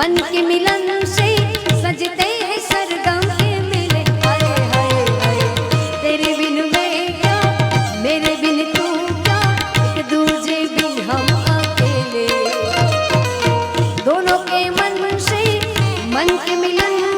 मन के मिलन से सजते हैं सरगम के मिले। हाय हाय हाय, तेरे बिन मैं क्या? मेरे बिन तू क्या? एक दूजे बिन हम अकेले। दोनों के मन से, मन के मिलन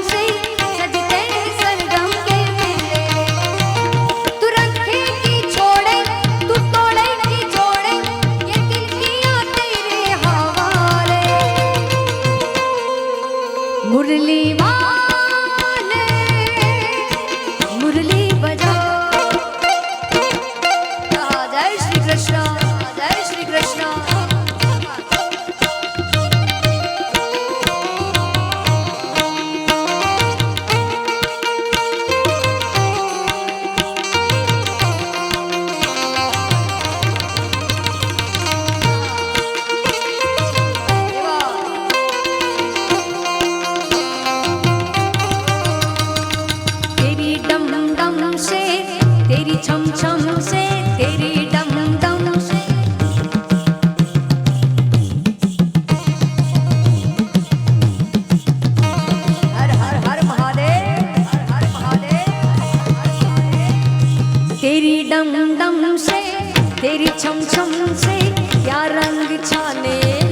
छम से तेरी छम छम से क्या रंग छाने?